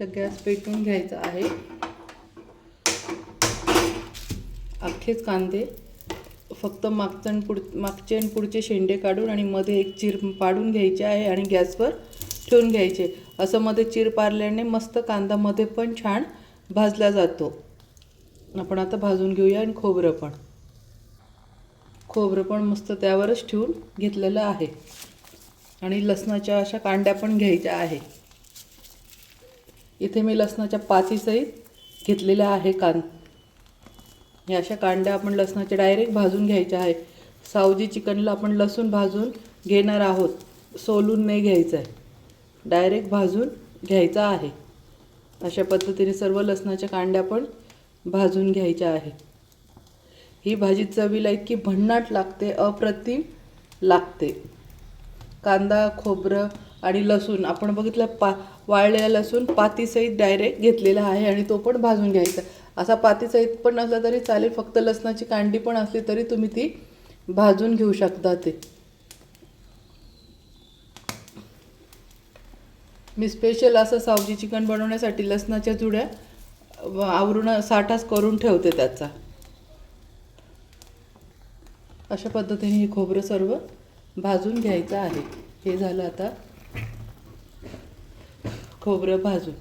तर गॅस पेटवून घ्यायचा आहे. अख्खेच कांदे. फक्त मागचं आणि पुढ मागचे आणि पुढचे शेंडे काढून आणि मध्ये एक चीर पाडून घ्यायचे आहे आणि गॅसवर ठेवून घ्यायचे. असं मध्ये चीर पारल्याने मस्त कांदा मध्ये पण छान भाजला जातो. आपण आता भाजून घेऊया आणि खोबरं पण. खोबरं पण मस्त त्यावरच ठेवून घेतलेलं आहे. आणि लसणाच्या अशा कांड्या पण घ्यायच्या आहे. इथे मी लसणाच्या पाचीसहित घेतलेल्या आहे कान हे अशा कांड्या आपण लसणाच्या डायरेक्ट भाजून घ्यायच्या आहे सावजी चिकनला आपण लसूण भाजून घेणार आहोत. सोलून नाही घ्यायचं आहे. डायरेक्ट भाजून घ्यायचा आहे. अशा पद्धतीने सर्व लसणाच्या कांड्या पण भाजून घ्यायच्या आहे. ही भाजी चवीला इतकी भन्नाट लागते अप्रतिम लागते. कांदा खोबरं आणि लसूण आपण बघितलं पा वाळलेला लसूण पातीसहित डायरेक्ट घेतलेला आहे आणि तो पण भाजून घ्यायचा. असा पातीसहित पण नसला तरी चालेल फक्त लसणाची कांडी पण असली तरी तुम्ही ती भाजून घेऊ शकता ते. मी स्पेशल असं सावजी चिकन बनवण्यासाठी लसणाच्या जुड्या आवरून साठाच करून ठेवते त्याचा. अशा पद्धतीने हे खोबरं सर्व भाजून घ्यायचं आहे. हे झालं आता खोबरं भाजून.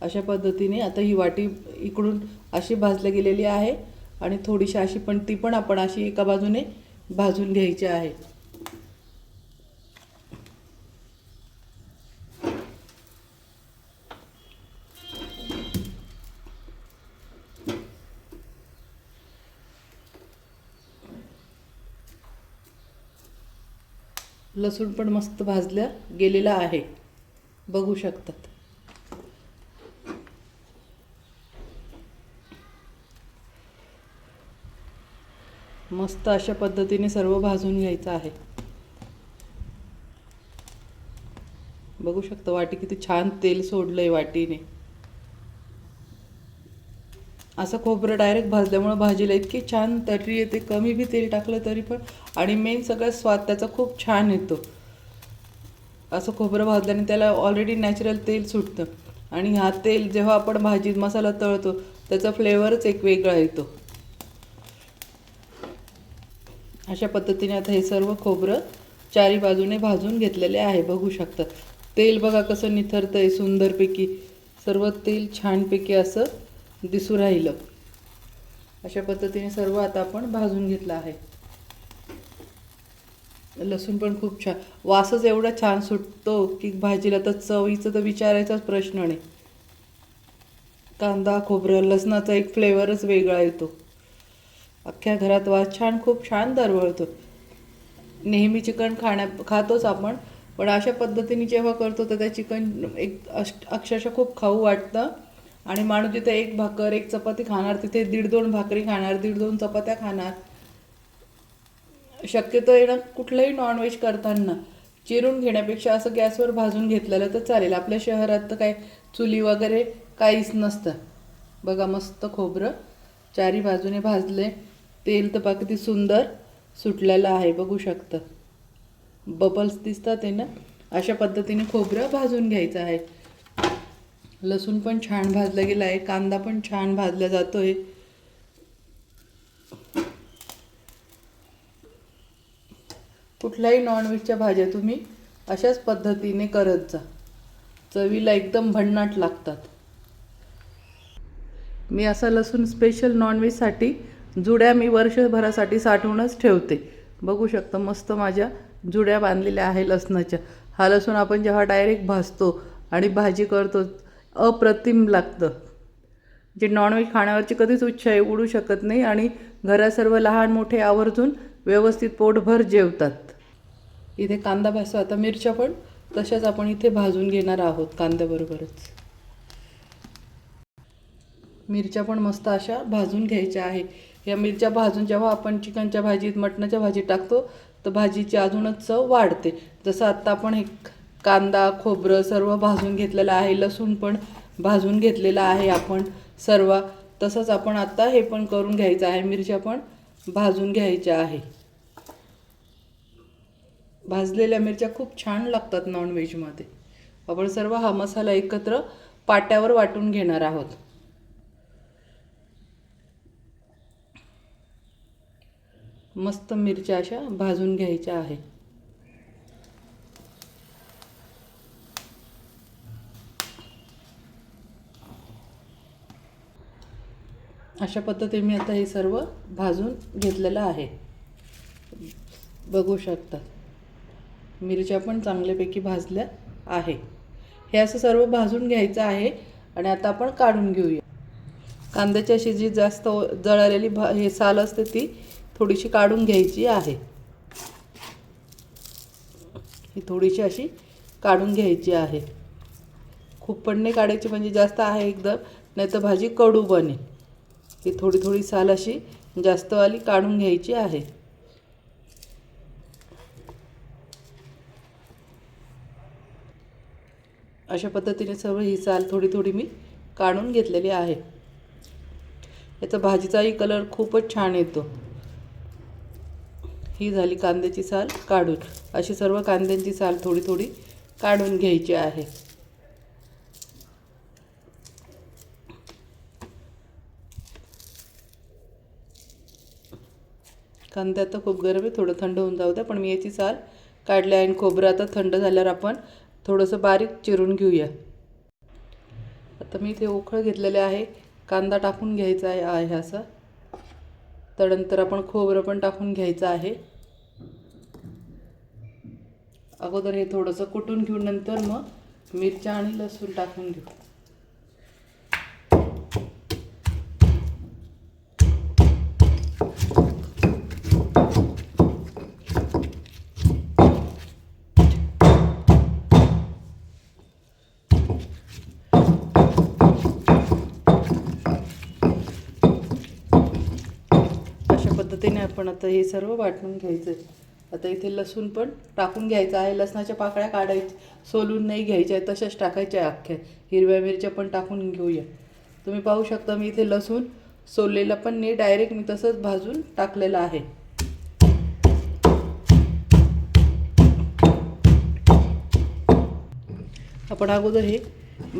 अशा पद्धतीने आता ही वाटी इकडून अशी भाजली गेलेली आहे आणि थोडीशी अशी पण ती पण आपण अशी एका बाजूने भाजून घ्यायची आहे. लसूण पण मस्त भाजल्या गेलेला आहे. बघू शकतात. मस्त अशा पद्धतीने सर्व भाजून घ्यायचं आहे. बघू शकता वाटी किती छान तेल सोडलंय वाटीने. असं खोबरं डायरेक्ट भाजल्यामुळं भाजीला इतकी छान तर्री येते. कमी बी तेल टाकलं तरी पण. आणि मेन सगळा स्वाद त्याचा खूप छान येतो. असं खोबरं भाजल्याने त्याला ऑलरेडी नॅचरल तेल सुटतं. आणि हा तेल जेव्हा आपण भाजीत मसाला तळतो त्याचा फ्लेवरच एक वेगळा येतो. अशा पद्धतीने आता हे सर्व खोबरं चारी बाजूने भाजून घेतलेले आहे बघू शकता. तेल बघा कसं निथरतं आहे सुंदरपैकी. सर्व तेल छानपैकी असं दिसू राहिलं. अशा पद्धतीने सर्व आता आपण भाजून घेतलं आहे. लसूण पण खूप छान. वासच एवढा छान सुटतो की भाजीला तर चवीचं तर विचारायचाच प्रश्न नाही. कांदा खोबरं लसणाचा एक फ्लेवरच वेगळा येतो. अख्ख्या घरात वास छान खूप छान दरवळतो. नेहमी चिकन खाण्या खातोच आपण पण अशा पद्धतीने जेव्हा करतो तर त्या चिकन एक अक्षरशः खूप खाऊ वाटतं. आणि माणूस तिथे एक भाकर एक चपाती खाणार तिथे दीड दोन भाकरी खाणार दीड दोन चपात्या खाणार. शक्यतो येणं कुठलंही नॉनव्हेज करताना चिरून घेण्यापेक्षा असं गॅसवर भाजून घेतलेलं तर चालेल. आपल्या शहरात तर काय चुली वगैरे काहीच नसतं. बघा मस्त खोबरं. चारी बाजूने भाजले. तेल तर किती सुंदर सुटलेलं आहे बघू शकतं. बबल्स दिसतात आहे ना? अशा पद्धतीने खोबरं भाजून घ्यायचं आहे. लसूण पण छान भाजलं गेलं आहे. कांदा पण छान भाजला जातो आहे कुठल्याही नॉनव्हेजच्या भाज्या तुम्ही अशाच पद्धतीने करत जा. चवीला एकदम भन्नाट लागतात. मी असा लसूण स्पेशल नॉनव्हेजसाठी जुड्या मी वर्षभरासाठी साठवूनच ठेवते. बघू शकता मस्त माझ्या जुड्या बांधलेल्या आहे लसणाच्या. हा लसूण आपण जेव्हा डायरेक्ट भाजतो आणि भाजी करतो अप्रतिम लागतं. जे नॉनव्हेज खाण्यावरची कधीच इच्छा उडू शकत नाही आणि घरात सर्व लहान मोठे आवर्जून व्यवस्थित पोटभर जेवतात. इथे कांदा भाजतो आता मिरच्या पण तशाच आपण इथे भाजून घेणार आहोत कांद्याबरोबरच. मिरच्या पण मस्त अशा भाजून घ्यायच्या आहे. या मिरच्या भाजून जेव्हा आपण चिकनच्या भाजीत मटणाच्या भाजीत टाकतो तर भाजीची अजूनच चव वाढते. जसं आत्ता आपण हे कांदा खोबरं सर्व भाजून घेतलेलं आहे लसूण पण भाजून घेतलेलं आहे आपण सर्व. तसंच आपण आत्ता हे पण करून घ्यायचं आहे. मिरच्या पण भाजून घ्यायच्या आहे. भाजलेल्या मिरच्या खूप छान लागतात नॉनव्हेजमध्ये आपण सर्व हा मसाला एकत्र पाट्यावर वाटून घेणार आहोत. मस्त मिरच्या अशा भाजून घ्यायच्या आहे. अशा पद्धतीने मी आता हे सर्व भाजून घेतलेलं आहे. बघू शकता. मिरच्या पण चांगल्यापैकी भाजल्या आहे. हे असं सर्व भाजून घ्यायचं आहे आणि आता आपण काढून घेऊया. कांद्याची अशी जी जास्त जळालेली भा हे साल असते ती थोडीशी काढून घ्यायची आहे. ही थोडीशी अशी काढून घ्यायची आहे. खूप पण नाही काढायची म्हणजे जास्त आहे एकदम नाही तर भाजी कडू बनेल. ही थोडी थोडी साल अशी जास्तवाली काढून घ्यायची आहे. अशा पद्धतीने सर्व ही साल थोडी थोडी मी काढून घेतलेली आहे. याचा भाजीचाही कलर खूपच छान येतो. ही झाली कांद्याची साल काढून. अशी सर्व कांद्यांची साल थोडी थोडी काढून घ्यायची आहे. कांद्यात तर खूप गरम आहे थोडं थंड होऊन जाऊ द्या पण मी याची साल काढली आहे आणि खोबरं आता थंड झाल्यावर आपण थोडंसं बारीक चिरून घेऊया. आता मी इथे उखळ घेतलेले आहे. कांदा टाकून घ्यायचा आहे आहे असं. त्यानंतर आपण खोबरं पण टाकून घ्यायचं आहे. अगोदर हे थोडंसं कुटून घेऊन नंतर मग मिरच्या आणि लसूण टाकून घेऊ आपण आता हे सर्व वाटून घ्यायचं आहे आता इथे लसूण पण टाकून घ्यायचं आहे. लसणाच्या पाकळ्या काढायच्या सोलून नाही घ्यायच्या आहे तशाच टाकायच्या अख्ख्या. हिरव्या मिरच्या पण टाकून घेऊया. तुम्ही पाहू शकता मी इथे लसूण सोललेला पण नाही डायरेक्ट मी तसंच भाजून टाकलेलं आहे. आपण अगोदर हे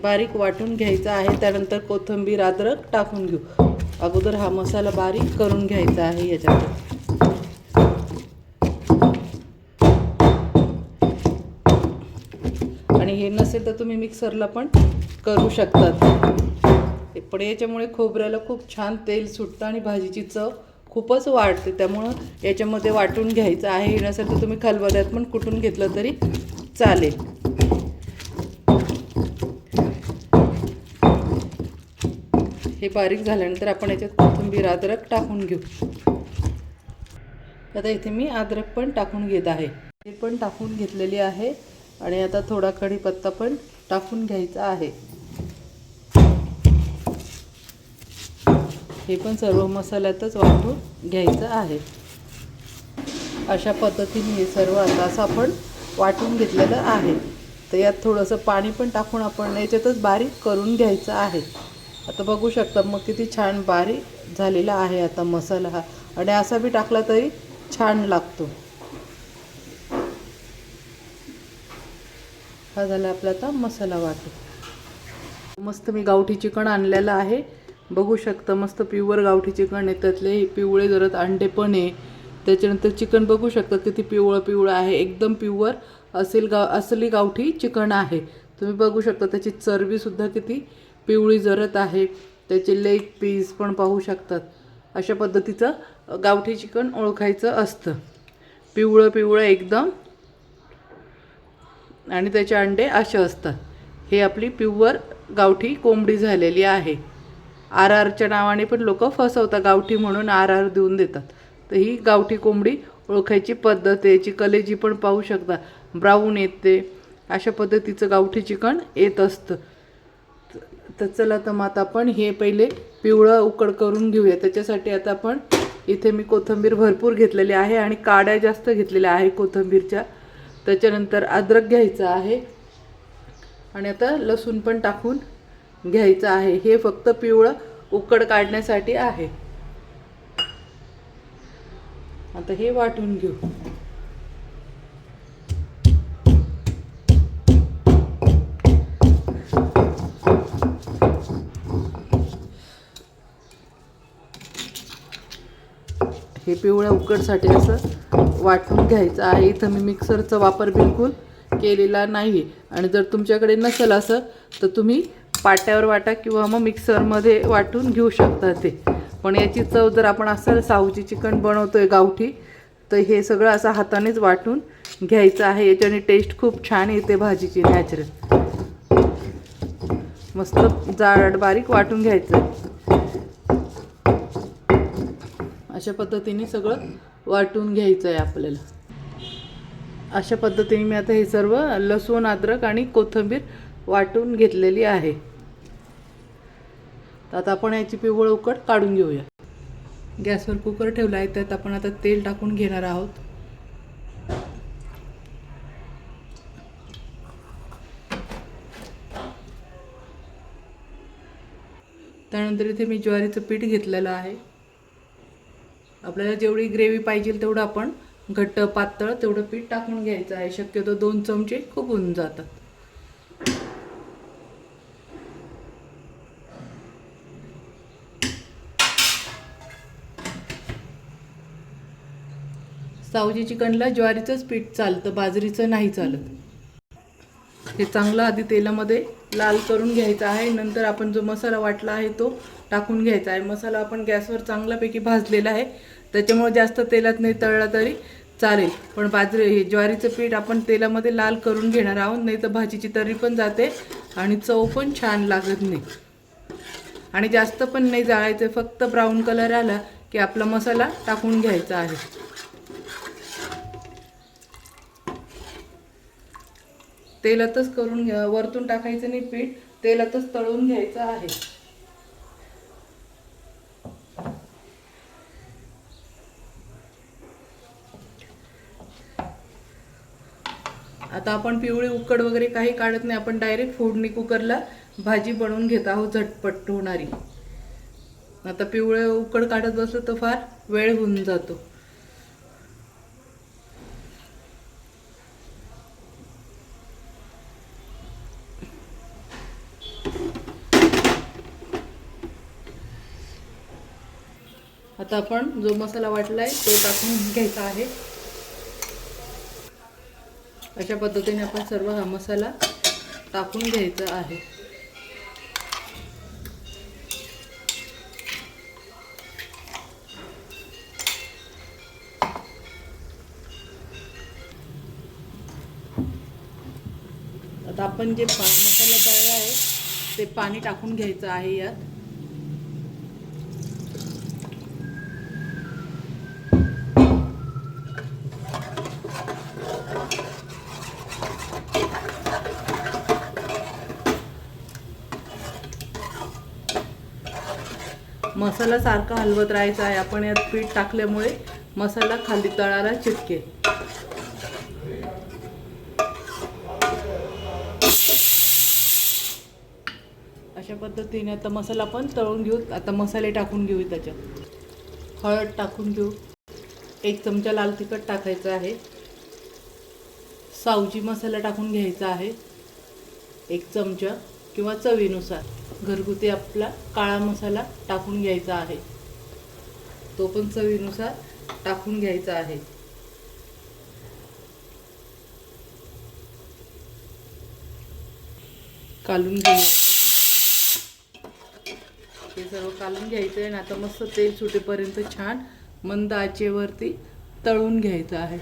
बारीक वाटून घ्यायचं आहे. त्यानंतर कोथिंबीर अद्रक टाकून घेऊ. अगोदर हा मसाला बारीक करून घ्यायचा आहे याच्यात. आणि हे नसेल तर तुम्ही मिक्सरला पण करू शकतात. पण याच्यामुळे खोबऱ्याला खूप छान तेल सुटतं आणि भाजीची चव खूपच वाढते. त्यामुळं याच्यामध्ये वाटून घ्यायचं आहे. हे नसेल तर तुम्ही खलबऱ्यात पण कुटून घेतलं तरी चालेल. हे बारीक झाल्यानंतर आपण याच्यात कोथिंबीर अद्रक टाकून घेऊ. आता इथे मी अद्रक पण टाकून घेत आहे. हे पण टाकून घेतलेली आहे आणि आता थोडा कढीपत्ता पण टाकून घ्यायचा आहे. हे पण सर्व मसाल्यातच वाटून घ्यायचं आहे. अशा पद्धतीने हे सर्व आता असं आपण वाटून घेतलेलं आहे. तर यात थोडंसं पाणी पण टाकून आपण याच्यातच बारीक करून घ्यायचं आहे. आता बघू शकता मग किती छान बारीक झालेला आहे आता मसाला हा. आणि असा बी टाकला तरी छान लागतो. हा झाला आपला आता मसाला वाटू मस्त मी गावठी चिकन आणलेलं आहे. बघू शकता मस्त प्युअर गावठी चिकन आहे. त्यातले पिवळे जरत अंडे पण आहे. त्याच्यानंतर चिकन बघू शकता किती पिवळं पिवळं आहे. एकदम प्युअर असेल गाव असली गावठी चिकन आहे. तुम्ही बघू शकता त्याची चरबीसुद्धा किती पिवळी जरत आहे. त्याचे लेग पीस पण पाहू शकतात. अशा पद्धतीचं गावठी चिकन ओळखायचं असतं. पिवळं पिवळं एकदम. आणि त्याचे अंडे असे असतात. हे आपली प्युअर गावठी कोंबडी झालेली आहे. आर आरच्या नावाने पण लोक फसवतात. गावठी म्हणून आर आर देऊन देतात. तर ही गावठी कोंबडी ओळखायची पद्धत आहे. याची कलेजी पण पाहू शकता. ब्राऊन येते. अशा पद्धतीचं गावठी चिकन येत असतं. तर चला तर मग आता आपण हे पहिले पिवळं उकड करून घेऊया. त्याच्यासाठी आता आपण इथे मी कोथिंबीर भरपूर घेतलेली आहे आणि काड्या जास्त घेतलेल्या आहे कोथिंबीरच्या. त्याच्यानंतर अद्रक घ्यायचं आहे. आणि आता लसूण पण टाकून घ्यायचं आहे. हे फक्त पिवळं उकड काढण्यासाठी आहे. आता हे वाटून घेऊ. हे पिवळ्या उकडसाठी असं वाटून घ्यायचं आहे. इथं मी मिक्सरचा वापर बिलकुल केलेला नाही. आणि जर तुमच्याकडे नसेल असं तर तुम्ही पाट्यावर वाटा किंवा मग मिक्सरमध्ये वाटून घेऊ शकता ते. पण याची चव जर आपण असं साऊची चिकन बनवतो आहे गावठी तर हे सगळं असं हातानेच वाटून घ्यायचं आहे. याच्याने टेस्ट खूप छान येते भाजीची नॅचरल मस्त जाड बारीक वाटून घ्यायचं. अशा पद्धतीने सगळं वाटून घ्यायचं आहे आपल्याला. अशा पद्धतीने मी आता हे सर्व लसूण अद्रक आणि कोथिंबीर वाटून घेतलेली आहे. तर आता आपण याची पिवळ उकड काढून घेऊया. गॅसवर कुकर ठेवला आहे त्यात आपण आता तेल टाकून घेणार आहोत. त्यानंतर इथे मी ज्वारीचं पीठ घेतलेलं आहे. आपल्याला जेवढी ग्रेव्ही पाहिजे तेवढं आपण घट्ट पातळ तेवढं पीठ टाकून घ्यायचं आहे. शक्यतो दोन चमचे खूप होऊन जातात. सावजी चिकनला ज्वारीचंच पीठ चालतं बाजरीचं नाही चालत. हे चांगलं आधी तेलामध्ये लाल करून घ्यायचा आहे. नंतर आपण जो मसाला वाटला आहे तो टाकून घ्यायचा आहे. मसाला आपण गॅसवर चांगल्यापैकी भाजलेला आहे. त्याच्यामुळे जास्त तेलात नाही तळला तरी चालेल. पण बाजरी हे ज्वारीचं पीठ आपण तेलामध्ये लाल करून घेणार आहोत. नाही तर भाजीची तरी पण जाते आणि चव पण छान लागत नाही. आणि जास्त पण नाही जाळायचं. फक्त ब्राऊन कलर आला की आपला मसाला टाकून घ्यायचा आहे. तेलातच करून घ्या वरतून टाकायचं नाही पीठ तेलातच तळून घ्यायचं आहे. आता आपण पिवळी उकड वगैरे काही काढत नाही आपण डायरेक्ट फोडणी कुकरला भाजी बनवून घेत आहोत झटपट होणारी. आता पिवळे उकड काढत बसलं तर फार वेळ होऊन जातो. आता आपण जो मसाला वाटलाय तो टाकून घ्यायचा आहे. अशा पद्धतीने आपण सर्व हा मसाला टाकून घ्यायचा आहे. आता आपण जे पा मसाला दळला आहे ते पाणी टाकून घ्यायचं आहे यात. मसाला सारखा हलवत राहायचा आहे. आपण यात पीठ टाकल्यामुळे मसाला खाली तळाला चिटके अशा पद्धतीने आता मसाला पण तळून घेऊ. आता मसाले टाकून घेऊ त्याच्यात. हळद टाकून घेऊ. एक चमचा लाल तिखट टाकायचं आहे. सावजी मसाला टाकून घ्यायचा आहे. एक चमचा किंवा चवीनुसार. घरगुती आपला काळा मसाला टाकून घ्यायचा आहे. तो पण चवीनुसार टाकून घ्यायचा आहे. कालून घ्यायचं हे सर्व कालून घ्यायचं आहे आणि आता मस्त तेल सुटेपर्यंत छान मंद आचेवरती तळून घ्यायचं आहे.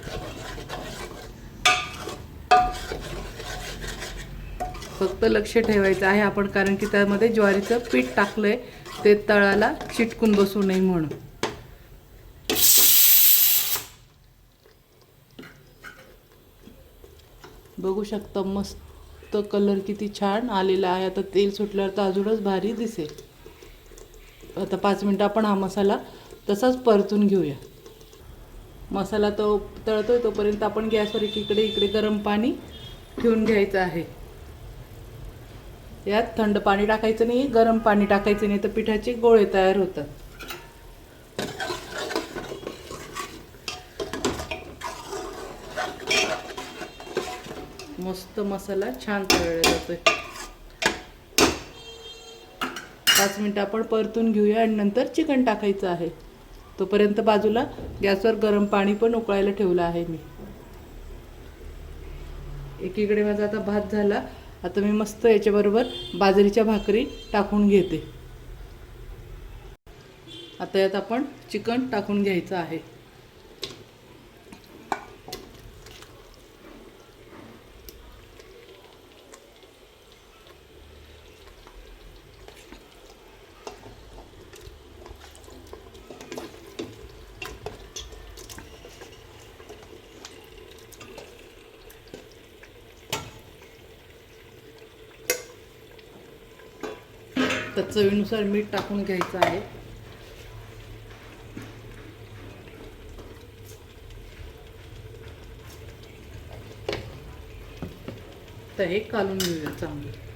फक्त लक्ष ठेवायचं आहे आपण कारण की त्यामध्ये ज्वारीचं पीठ टाकलंय ते तळाला चिटकून बसू नये म्हणून. बघू शकता मस्त कलर किती छान आलेला आहे. आता तेल सुटल्यावर तर अजूनच भारी दिसेल. आता पाच मिनटं आपण हा मसाला तसाच परतून घेऊया. मसाला तो तळतोय तोपर्यंत आपण गॅसवर एकीकडे इकडे गरम पाणी ठेवून घ्यायचं आहे. यात थंड पाणी टाकायचं नाही गरम पाणी टाकायचं नाही तर पिठाचे गोळे तयार होतात. मस्त मसाला छान तळला जातोय. पाच मिनटं आपण परतून घेऊया आणि नंतर चिकन टाकायचं आहे. तोपर्यंत बाजूला गॅसवर गरम पाणी पण उकळायला ठेवलं आहे मी. एकीकडे माझा आता भात झाला. आता मी मस्त याच्याबरोबर बाजरीच्या भाकरी टाकून घेते. आता यात आपण चिकन टाकून घ्यायचं आहे. तर चवीनुसार मीठ टाकून घ्यायचं आहे. तर हे कालून घेऊया चांगलं.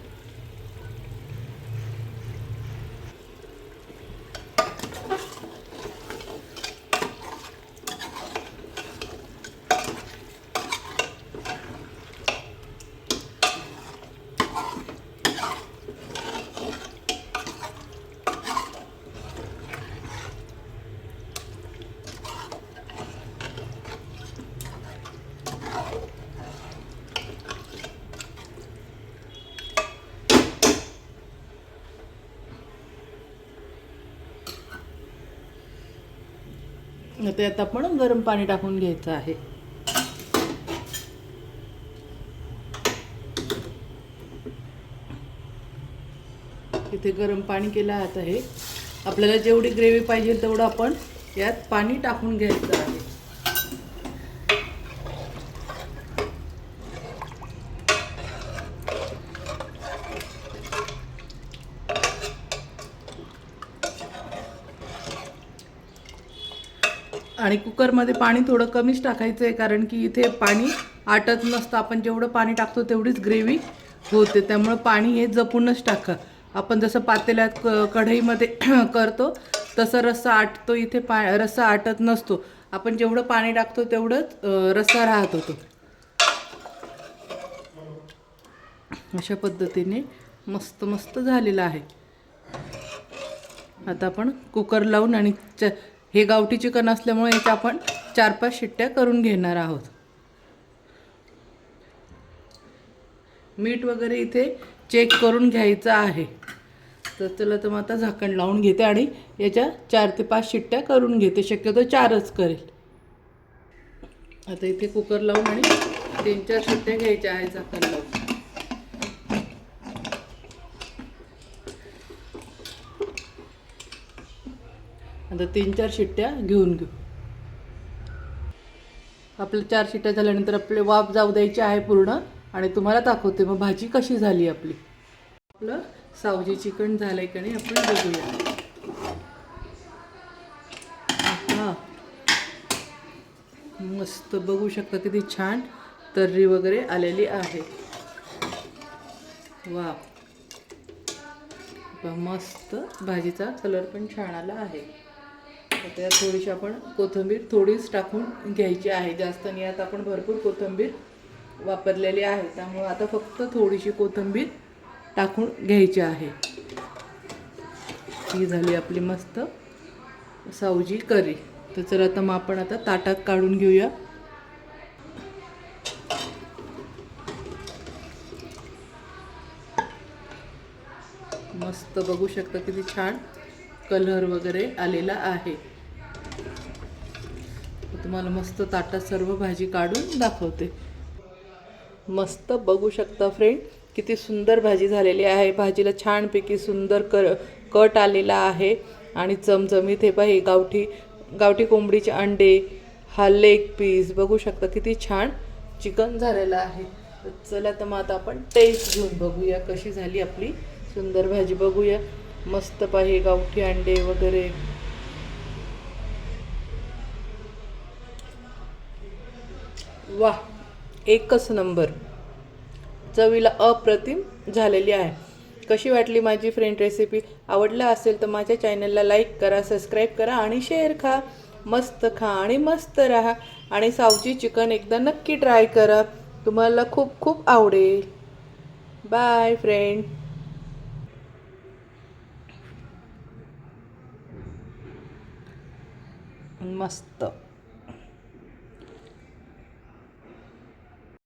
त्यात आपण गरम पाणी टाकून घ्यायचं आहे. इथे गरम पाणी केलं आहे. आपल्याला जेवढी ग्रेव्ही पाहिजे तेवढं आपण यात पाणी टाकून घ्यायचं आहे आणि कुकरमध्ये पाणी थोडं कमीच टाकायचं आहे कारण की इथे पाणी आटत नसतं. आपण जेवढं पाणी टाकतो तेवढीच ग्रेव्ही होते. त्यामुळं पाणी हे जपूनच टाका. आपण जसं पातेल्यात क कढईमध्ये करतो तसं रस्सा आटतो. इथे पा रस्सा आटत नसतो. आपण जेवढं पाणी टाकतो तेवढंच रस्सा राहत होतो. अशा पद्धतीने मस्त मस्त झालेलं आहे. आता आपण कुकर लावून आणि च हे गावठी चिकन असल्यामुळे याच्या आपण चार पाच शिट्ट्या करून घेणार आहोत. मीठ वगैरे इथे चेक करून घ्यायचं आहे. तर चला तर मग आता झाकण लावून घेते आणि याच्या चार ते पाच शिट्ट्या करून घेते. शक्यतो चारच करेल. आता इथे कुकर लावून आणि तीन चार शिट्ट्या घ्यायच्या आहे झाकण लावून आता तीन चार शिट्ट्या घेऊन घेऊ. आपल्या चार शिट्ट्या झाल्यानंतर आपले वाफ जाऊ द्यायची आहे पूर्ण आणि तुम्हाला दाखवते मग भाजी कशी झाली आपली. आपलं सावजी चिकन झालंय का नाही आपण बघूया. हा मस्त बघू शकता किती छान तर्री वगैरे आलेली आहे. वा मस्त भाजीचा कलर पण छान आला आहे. त्यात थोडीशी आपण कोथिंबीर थोडीच टाकून घ्यायची आहे. जास्त नाही आता आपण भरपूर कोथिंबीर वापरलेली आहे. त्यामुळे आता फक्त थोडीशी कोथिंबीर टाकून घ्यायची आहे. ही झाली आपली मस्त सावजी करी. तर चला आता मग आपण आता ताटात काढून घेऊया. मस्त बघू शकता किती छान कलर वगैरे आलेला आहे. तुम्हाला मस्त ताटात सर्व भाजी काढून दाखवते. मस्त बघू शकता फ्रेंड किती सुंदर भाजी झालेली आहे. भाजीला छानपैकी सुंदर कर कट आलेला आहे. आणि चमचमीत हे पाही गावठी गावठी कोंबडीचे अंडे हा लेग पीस बघू शकता किती छान चिकन झालेलं आहे. चला तर मग आता आपण टेस्ट घेऊन बघूया कशी झाली आपली सुंदर भाजी. बघूया. मस्त पाही गावठी अंडे वगैरे. वा एकच नंबर. चवीला अप्रतिम झालेली आहे. कशी वाटली माझी फ्रेंड रेसिपी आवडला असेल तर माझ्या चॅनलला लाईक करा सबस्क्राईब करा आणि शेअर खा. मस्त खा आणि मस्त राहा. आणि सावजी चिकन एकदा नक्की ट्राय करा. तुम्हाला खूप खूप आवडेल. बाय फ्रेंड मस्त.